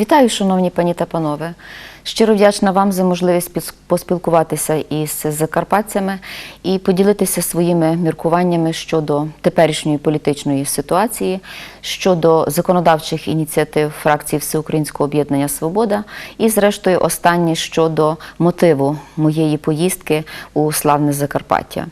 Вітаю, шановні пані та панове. Щиро вдячна вам за можливість поспілкуватися із закарпатцями і поділитися своїми міркуваннями щодо теперішньої політичної ситуації, щодо законодавчих ініціатив фракції Всеукраїнського об'єднання Свобода і, зрештою, останнє щодо мотиву моєї поїздки у славне Закарпаття.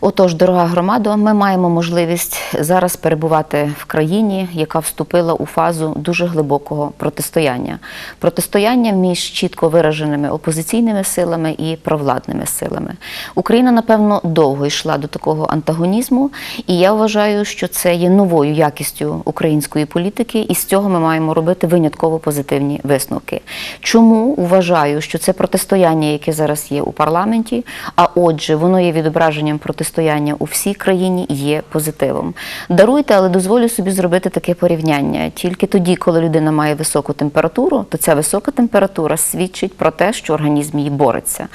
Отож, дорога громадо, ми маємо можливість зараз перебувати в країні, яка вступила у фазу дуже глибокого протистояння. Протистояння між чітко вираженими опозиційними силами і провладними силами. Україна, напевно, довго йшла до такого антагонізму, і я вважаю, що це є новою якістю української політики, і з цього ми маємо робити винятково позитивні висновки. Чому вважаю, що це протистояння, яке зараз є у парламенті, а отже, воно є відображенням протистояння у всій країні, є позитивом. Даруйте, але дозволю собі зробити таке порівняння. Тільки тоді, коли людина має високу температуру, то ця висока температура свідчить про те, що організм її бореться.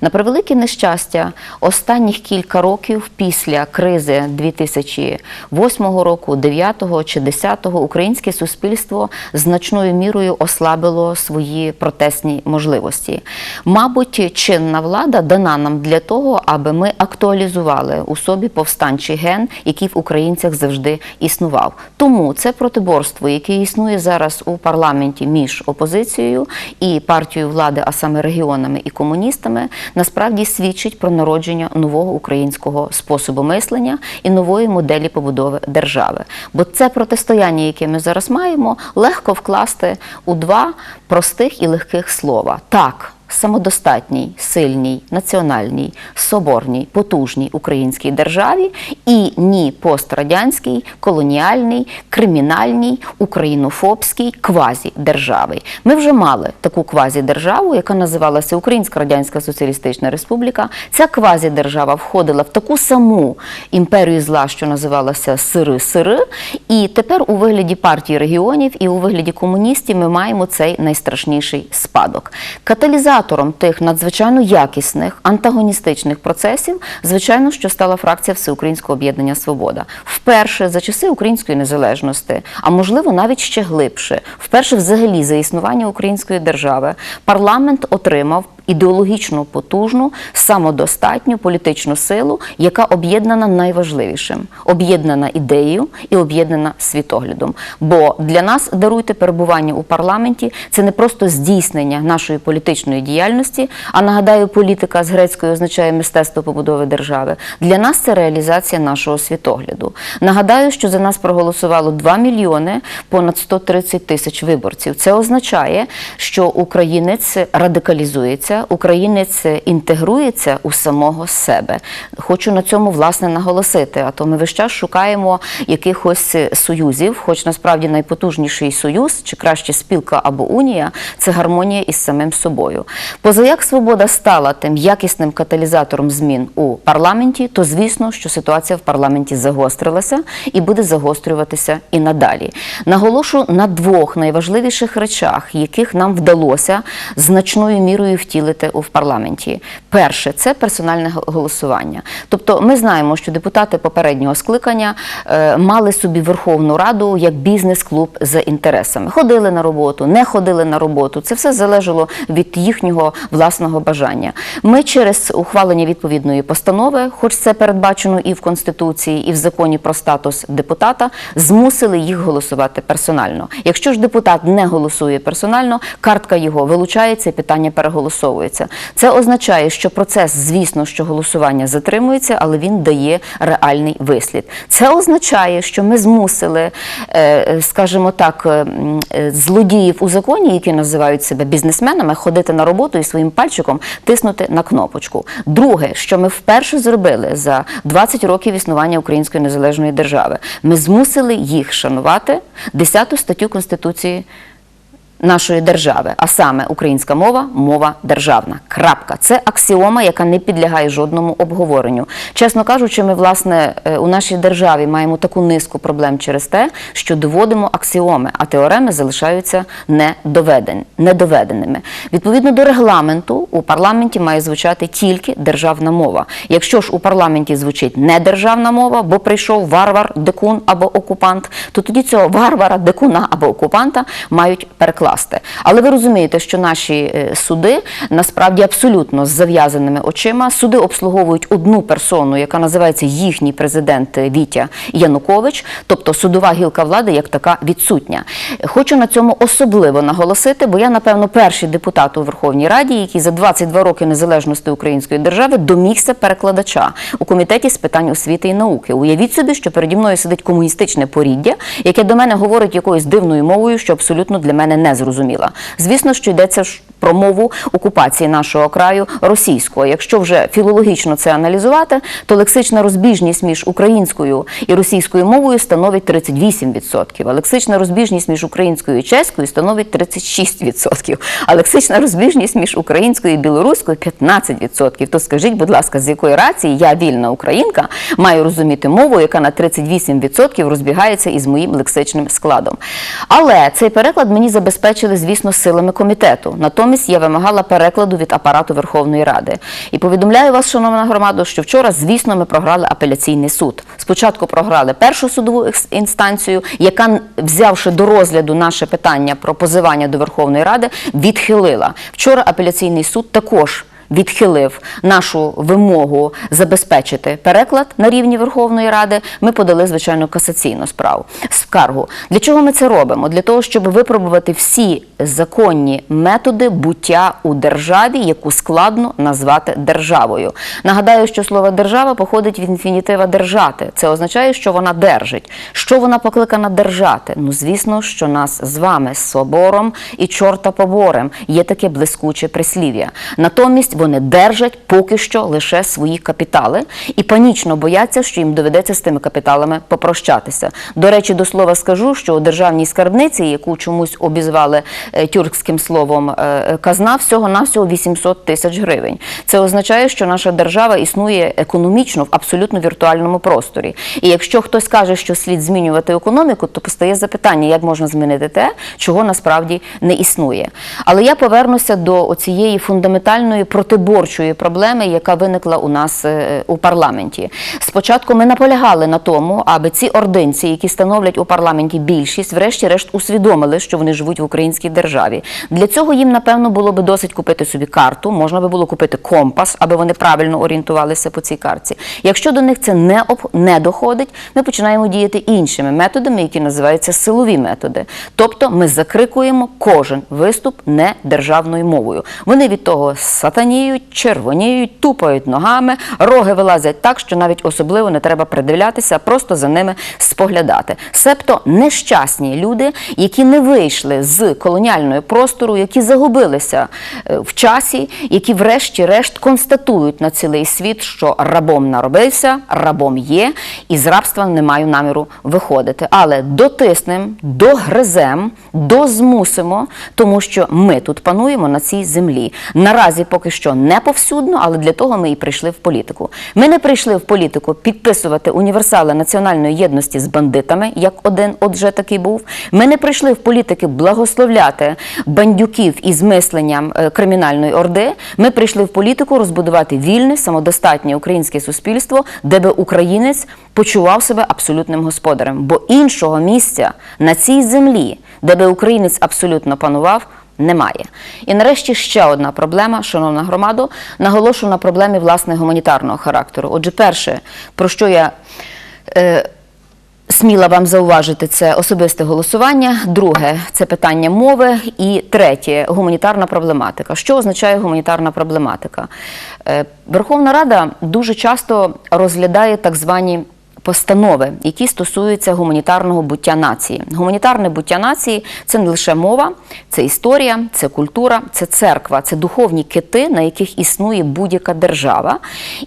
На превелике нещастя, останніх кілька років після кризи 2008 року, 9 чи 10 українське суспільство значною мірою ослабило свої протестні можливості. Мабуть, чинна влада дана нам для того, аби ми актуалізували у собі повстанчий ген, який в українцях завжди існував. Тому це протиборство, яке існує зараз у парламенті між опозицією і партією влади, а саме регіонами і комуністами, насправді свідчить про народження нового українського способу мислення і нової моделі побудови держави. Бо це протистояння, яке ми зараз маємо, легко вкласти у два простих і легких слова. Так. Самодостатній, сильній, національній, соборній, потужній українській державі і ні пострадянській, колоніальній, кримінальній, українофобській квазідержави. Ми вже мали таку квазідержаву, яка називалася Українська Радянська Соціалістична Республіка. Ця квазідержава входила в таку саму імперію зла, що називалася Сири-Сири. І тепер у вигляді партії регіонів і у вигляді комуністів ми маємо цей найстрашніший спадок. Каталізатором тих надзвичайно якісних антагоністичних процесів, звичайно, що стала фракція Всеукраїнського об'єднання Свобода. Вперше за часи української незалежності, а можливо навіть ще глибше, вперше взагалі за існування української держави, парламент отримав ідеологічно потужну, самодостатню політичну силу, яка об'єднана найважливішим об'єднана ідеєю і об'єднана світоглядом. Бо для нас даруйте перебування у парламенті це не просто здійснення нашої політичної діяльності. А нагадаю, політика з грецької означає мистецтво побудови держави. Для нас це реалізація нашого світогляду. Нагадаю, що за нас проголосувало 2 мільйони понад 130 тисяч виборців. Це означає, що українець радикалізується, українець інтегрується у самого себе. Хочу на цьому власне наголосити. А то ми весь час шукаємо якихось союзів, хоч насправді найпотужніший союз, чи краще спілка або унія це гармонія із самим собою. Позаяк свобода стала тим якісним каталізатором змін у парламенті, то звісно, що ситуація в парламенті загострилася і буде загострюватися і надалі. Наголошу на двох найважливіших речах, яких нам вдалося значною мірою втілити у парламенті. Перше це персональне голосування. Тобто, ми знаємо, що депутати попереднього скликання е, мали собі Верховну Раду як бізнес-клуб за інтересами. Ходили на роботу, не ходили на роботу. Це все залежало від їхнього власного бажання. Ми через ухвалення відповідної постанови, хоч це передбачено і в Конституції, і в законі про статус депутата, змусили їх голосувати персонально. Якщо ж депутат не голосує персонально, картка його вилучається, питання переголосовується. Це означає, що процес, звісно, що голосування затримується, але він дає реальний вислід. Це означає, що ми змусили, е, скажімо так, е, е, злодіїв у законі, які називають себе бізнесменами, ходити на роботу і своїм пальчиком тиснути на кнопочку. Друге, що ми вперше зробили за 20 років існування Української незалежної держави, ми змусили їх шанувати 10 статтю Конституції нашої держави, а саме українська мова мова державна. Крапка. Це аксіома, яка не підлягає жодному обговоренню. Чесно кажучи, ми власне е, у нашій державі маємо таку низку проблем через те, що доводимо аксіоми, а теореми залишаються недоведен- недоведеними. Відповідно до регламенту, у парламенті має звучати тільки державна мова. Якщо ж у парламенті звучить не державна мова, бо прийшов варвар, дикун або окупант, то тоді цього варвара, дикуна або окупанта мають перекласти. Покласти. Але ви розумієте, що наші е, суди насправді абсолютно з зав'язаними очима. Суди обслуговують одну персону, яка називається їхній президент е, Вітя Янукович, тобто судова гілка влади як така відсутня. Хочу на цьому особливо наголосити, бо я, напевно, перший депутат у Верховній Раді, який за 22 роки незалежності української держави домігся перекладача у комітеті з питань освіти і науки. Уявіть собі, що переді мною сидить комуністичне поріддя, яке до мене говорить якоюсь дивною мовою, що абсолютно для мене не зрозуміла. Звісно, що йдеться про мову окупації нашого краю російською. Якщо вже філологічно це аналізувати, то лексична розбіжність між українською і російською мовою становить 38%, а лексична розбіжність між українською і чеською становить 36%, а лексична розбіжність між українською і білоруською 15%. То скажіть, будь ласка, з якої рації я вільна українка маю розуміти мову, яка на 38% розбігається із моїм лексичним складом. Але цей переклад мені забезпечили, звісно, силами комітету. Натомість я вимагала перекладу від апарату Верховної Ради. І повідомляю вас, шановна громада, що вчора, звісно, ми програли апеляційний суд. Спочатку програли першу судову інстанцію, яка, взявши до розгляду наше питання про позивання до Верховної Ради, відхилила. Вчора апеляційний суд також відхилив нашу вимогу забезпечити переклад на рівні Верховної Ради, ми подали звичайно касаційну справу скаргу. Для чого ми це робимо? Для того, щоб випробувати всі законні методи буття у державі, яку складно назвати державою. Нагадаю, що слово держава походить від інфінітива держати. Це означає, що вона держить. Що вона покликана держати? Ну, звісно, що нас з вами з собором і чорта поборем є таке блискуче прислів'я. Натомість вони держать поки що лише свої капітали і панічно бояться, що їм доведеться з тими капіталами попрощатися. До речі, до слова скажу, що у державній скарбниці, яку чомусь обізвали е, тюркським словом е, казна, всього навсього 800 тисяч гривень. Це означає, що наша держава існує економічно в абсолютно віртуальному просторі. І якщо хтось каже, що слід змінювати економіку, то постає запитання, як можна змінити те, чого насправді не існує. Але я повернуся до цієї фундаментальної протиборчої проблеми, яка виникла у нас е, у парламенті. Спочатку ми наполягали на тому, аби ці ординці, які становлять у парламенті більшість, врешті-решт усвідомили, що вони живуть в українській державі. Для цього їм, напевно, було би досить купити собі карту, можна би було купити компас, аби вони правильно орієнтувалися по цій картці. Якщо до них це не об не доходить, ми починаємо діяти іншими методами, які називаються силові методи. Тобто ми закрикуємо кожен виступ не державною мовою. Вони від того сатаніють, червоніють, тупають ногами, роги вилазять так, що навіть особливо не треба придивлятися, просто за ними споглядати. Себто нещасні люди, які не вийшли з колоніального простору, які загубилися е, в часі, які, врешті-решт, констатують на цілий світ, що рабом наробився, рабом є, і з рабства не маю наміру виходити. Але дотиснем, догризем, дозмусимо, тому що ми тут пануємо на цій землі. Наразі поки що не повсюдно, але для того ми і прийшли в політику. Ми не прийшли в політику підписувати універсали національної єдності з бандитами, як один отже такий був. Ми не прийшли в політики благословляти бандюків із мисленням е, кримінальної орди. Ми прийшли в політику розбудувати вільне, самодостатнє українське суспільство, де би українець почував себе абсолютним господарем. Бо іншого місця на цій землі, де би українець абсолютно панував. Немає. І нарешті ще одна проблема, шановна громадо, наголошую на проблемі власне гуманітарного характеру. Отже, перше, про що я е, сміла вам зауважити, це особисте голосування. Друге це питання мови. І третє гуманітарна проблематика. Що означає гуманітарна проблематика? Е, Верховна Рада дуже часто розглядає так звані. Постанови, які стосуються гуманітарного буття нації. Гуманітарне буття нації це не лише мова, це історія, це культура, це церква, це духовні кити, на яких існує будь-яка держава.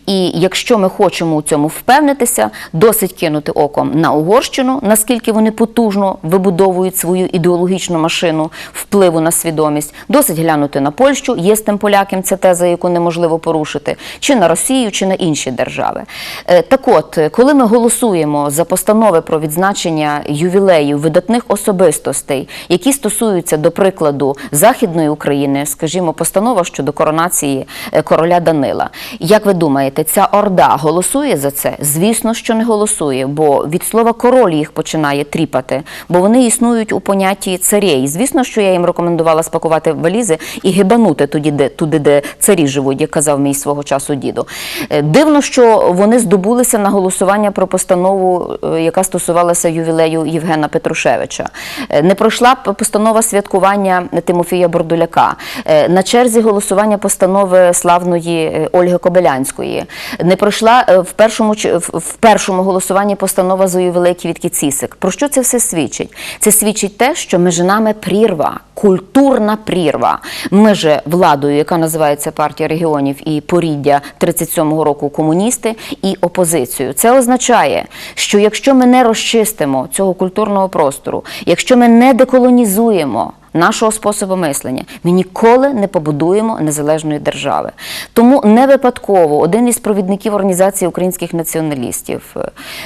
І якщо ми хочемо у цьому впевнитися, досить кинути оком на Угорщину, наскільки вони потужно вибудовують свою ідеологічну машину впливу на свідомість, досить глянути на Польщу, є з тим полякам ця теза, яку неможливо порушити, чи на Росію, чи на інші держави. Е, Так от, коли ми голосуємо за постанови про відзначення ювілеїв видатних особистостей, які стосуються, до прикладу, Західної України, скажімо, постанова щодо коронації е, короля Данила. Як ви думаєте, ця орда голосує за це? Звісно, що не голосує, бо від слова король їх починає тріпати, бо вони існують у понятті царей. Звісно, що я їм рекомендувала спакувати валізи і гибанути туди, де туди, де царі живуть, як казав мій свого часу діду. Е, Дивно, що вони здобулися на голосування про постанову, е, яка стосувалася ювілею Євгена Петрушевича. Е, Не пройшла постанова святкування Тимофія Бордуляка. Е, На черзі голосування постанови славної Ольги Кобилянської. Не пройшла в першому в першому голосуванні постанова за ювілей Квітки Цісик. Про що це все свідчить? Це свідчить те, що між нами прірва, культурна прірва. Ми же владою, яка називається партія регіонів і поріддя 37-го року комуністи і опозицію. Це означає, що якщо ми не розчистимо цього культурного простору, якщо ми не деколонізуємо нашого способу мислення, ми ніколи не побудуємо незалежної держави. Тому не випадково один із провідників організації українських націоналістів,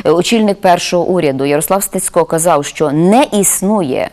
е, очільник першого уряду Ярослав Стецько казав, що не існує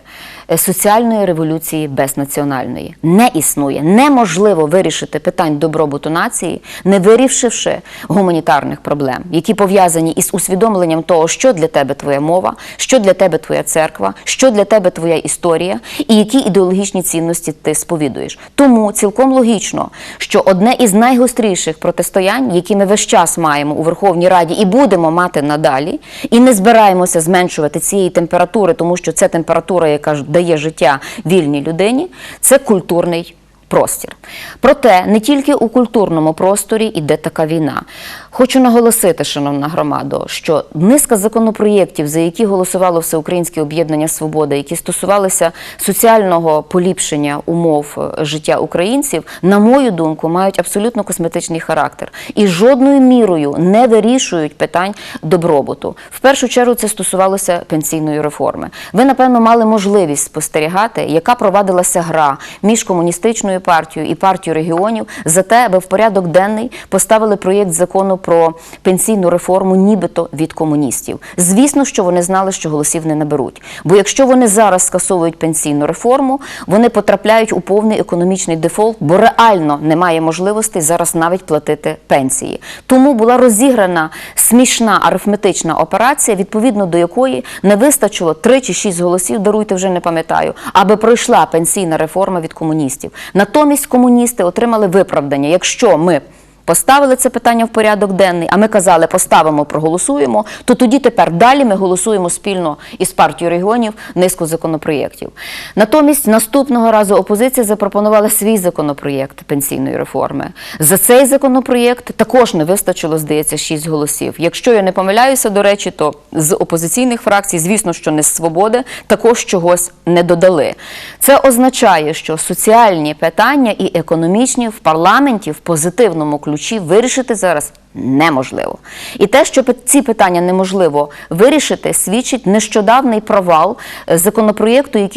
е, соціальної революції без національної. Не існує. Неможливо вирішити питань добробуту нації, не вирішивши гуманітарних проблем, які пов'язані із усвідомленням того, що для тебе твоя мова, що для тебе твоя церква, що для тебе твоя історія, і які ідеологічні цінності ти сповідуєш. Тому цілком логічно, що одне із найгостріших протистоянь, які ми весь час маємо у Верховній Раді і будемо мати надалі, і не збираємося зменшувати цієї температури, тому що це температура, яка дає життя вільній людині, це культурний простір. Проте не тільки у культурному просторі йде така війна. Хочу наголосити, шановна громадо, що низка законопроєктів, за які голосувало Всеукраїнське об'єднання Свобода, які стосувалися соціального поліпшення умов е, життя українців, на мою думку, мають абсолютно косметичний характер і жодною мірою не вирішують питань добробуту. В першу чергу це стосувалося пенсійної реформи. Ви, напевно, мали можливість спостерігати, яка провадилася гра між комуністичною партією і партією регіонів за те, аби в порядок денний поставили проєкт закону про пенсійну реформу, нібито від комуністів. Звісно, що вони знали, що голосів не наберуть. Бо якщо вони зараз скасовують пенсійну реформу, вони потрапляють у повний економічний дефолт, бо реально немає можливостей зараз навіть платити пенсії. Тому була розіграна смішна арифметична операція, відповідно до якої не вистачило 3 чи 6 голосів, даруйте вже не пам'ятаю, аби пройшла пенсійна реформа від комуністів. Натомість комуністи отримали виправдання. Якщо ми Поставили це питання в порядок денний, а ми казали, поставимо, проголосуємо. То тоді тепер далі ми голосуємо спільно із партією регіонів низку законопроєктів. Натомість наступного разу опозиція запропонувала свій законопроєкт пенсійної реформи. За цей законопроєкт також не вистачило, здається, 6 голосів. Якщо я не помиляюся, до речі, то з опозиційних фракцій, звісно, що не з свободи, також чогось не додали. Це означає, що соціальні питання і економічні в парламенті в позитивному ключі вирішити зараз неможливо. І те, що ці питання неможливо вирішити, свідчить нещодавний провал е, законопроєкту, е,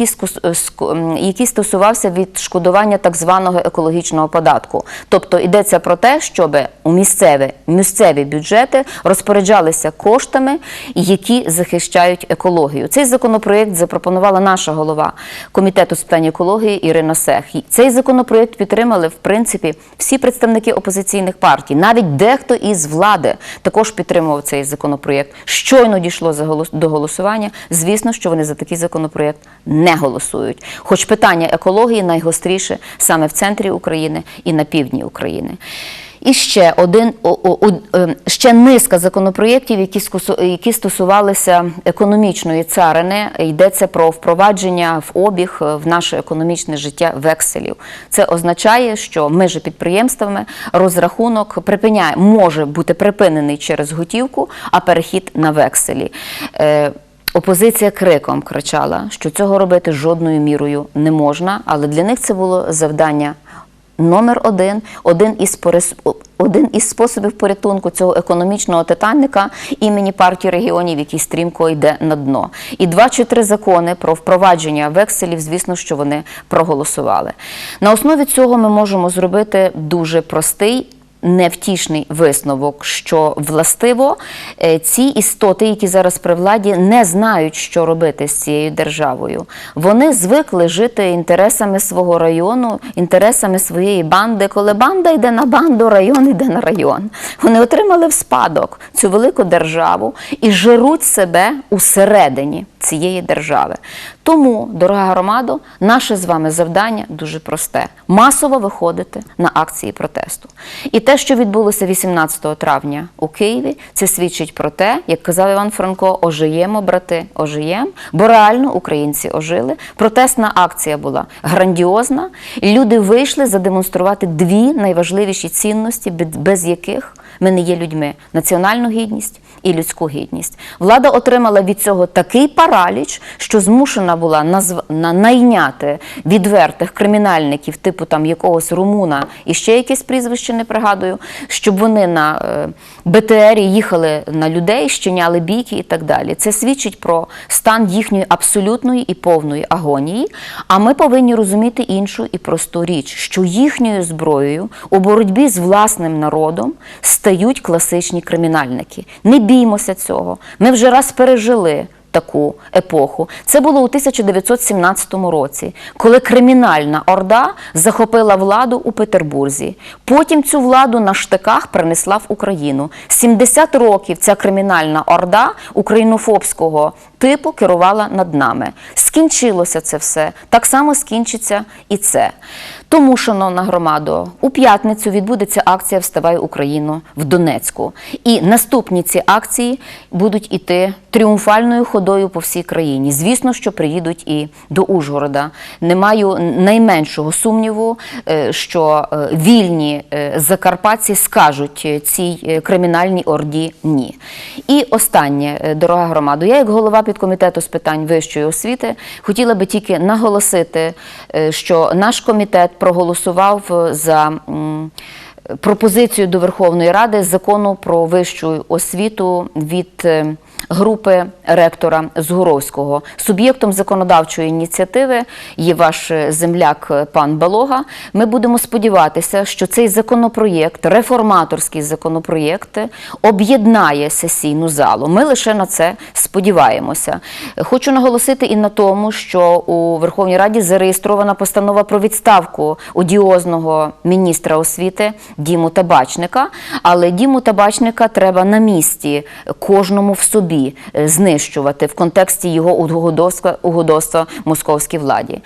який стосувався відшкодування так званого екологічного податку. Тобто йдеться про те, щоб у місцеві бюджети розпоряджалися коштами, які захищають екологію. Цей законопроєкт запропонувала наша голова комітету з питань екології Ірина Сех. Цей законопроєкт підтримали в принципі всі представники опозиційних партій, навіть дехто із влади також підтримував цей законопроєкт. Щойно дійшло до голосування. Звісно, що вони за такий законопроєкт не голосують. Хоч питання екології найгостріше саме в центрі України і на півдні України. І ще один е, ще низка законопроєктів, які які стосувалися економічної царини. Йдеться про впровадження в обіг е, в наше економічне життя векселів. Це означає, що між підприємствами розрахунок припиняє може бути припинений через готівку, а перехід на векселі. Е, Опозиція криком кричала, що цього робити жодною мірою не можна, але для них це було завдання номер один, один із порис... один із способів порятунку цього економічного титанника імені партії регіонів, який стрімко йде на дно. І два чи три закони про впровадження векселів, звісно, що вони проголосували. На основі цього ми можемо зробити дуже простий невтішний висновок, що властиво е, ці істоти, які зараз при владі, не знають, що робити з цією державою. Вони звикли жити інтересами свого району, інтересами своєї банди. Коли банда йде на банду, район йде на район. Вони отримали в спадок цю велику державу і жируть себе усередині цієї держави. Тому, дорога громадо, наше з вами завдання дуже просте: масово виходити на акції протесту. І те, що відбулося 18 травня у Києві, це свідчить про те, як казав Іван Франко, ожиємо, брати, ожиємо, бо реально українці ожили. Протестна акція була грандіозна, і люди вийшли задемонструвати дві найважливіші цінності, без- без яких ми не є людьми: національну гідність і людську гідність. Влада отримала від цього такий параліч, що змушена була назв... на... найняти відвертих кримінальників, типу там якогось румуна і ще якесь прізвище не пригадую, щоб вони на е, БТРі їхали на людей, щиняли бійки і так далі. Це свідчить про стан їхньої абсолютної і повної агонії. А ми повинні розуміти іншу і просту річ, що їхньою зброєю у боротьбі з власним народом стають класичні кримінальники. Не біймося цього. Ми вже раз пережили. Таку епоху це було у 1917 році, коли кримінальна орда захопила владу у Петербурзі. Потім цю владу на штиках принесла в Україну. 70 років ця кримінальна орда українофобського типу керувала над нами. Скінчилося це все. Так само скінчиться і це. Тому, шановна громадо, у п'ятницю відбудеться акція Вставай Україну в Донецьку. І наступні ці акції будуть іти тріумфальною ходою по всій країні. Звісно, що приїдуть і до Ужгорода. Не маю найменшого сумніву, е, що е, вільні е, закарпатці скажуть цій кримінальній орді ні. І останнє, дорога громадо, я як голова підкомітету з питань вищої освіти хотіла би тільки наголосити, що наш комітет проголосував за. Пропозицію до Верховної Ради закону про вищу освіту від групи ректора Згуровського. Суб'єктом законодавчої ініціативи є ваш е, земляк е, пан Балога. Ми будемо сподіватися, що цей законопроєкт, реформаторський законопроєкт, об'єднає сесійну залу. Ми лише на це сподіваємося. Хочу наголосити і на тому, що у Верховній Раді зареєстрована постанова про відставку одіозного міністра освіти Діму Табачника. Але Діму Табачника треба на місці кожному в собі е, знищувати в контексті його угодовства, московській владі.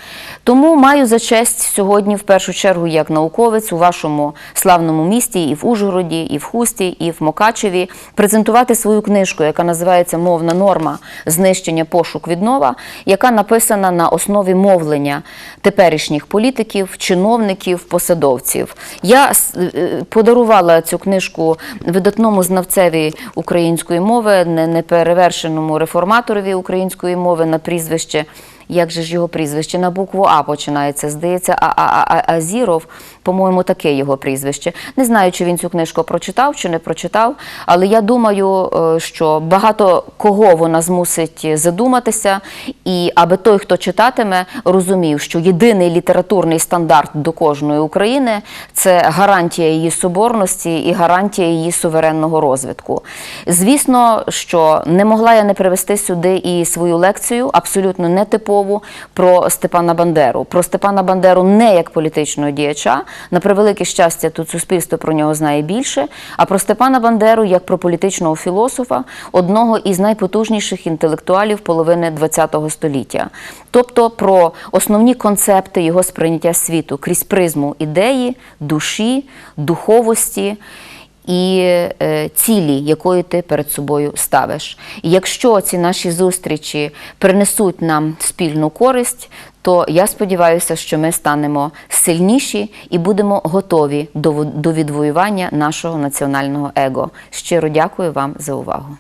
Тому маю за честь сьогодні, в першу чергу, як науковець у вашому славному місті, і в Ужгороді, і в Хусті, і в Мокачеві, презентувати свою книжку, яка називається Мовна норма знищення пошук віднова, яка написана на основі мовлення теперішніх політиків, чиновників, посадовців. Я е, подарувала цю книжку видатному знавцеві української мови, не- неперевершеному реформаторові української мови на прізвище. Як же ж його прізвище? На букву А починається. Здається, а, а, а Азіров, по-моєму, таке його прізвище. Не знаю, чи він цю книжку прочитав, чи не прочитав, але я думаю, е, що багато кого вона змусить задуматися, і аби той, хто читатиме, розумів, що єдиний літературний стандарт до кожної України це гарантія її соборності і гарантія її суверенного розвитку. Звісно, що не могла я не привести сюди і свою лекцію, абсолютно нетипову, про Степана Бандеру. Про Степана Бандеру не як політичного діяча. На превелике щастя, тут суспільство про нього знає більше. А про Степана Бандеру як про політичного філософа, одного із найпотужніших інтелектуалів половини ХХ століття. Тобто про основні концепти його сприйняття світу крізь призму ідеї, душі, духовості і е, цілі, якої ти перед собою ставиш. І якщо ці наші зустрічі принесуть нам спільну користь, то я сподіваюся, що ми станемо сильніші і будемо готові до, відвоювання нашого національного его. Щиро дякую вам за увагу.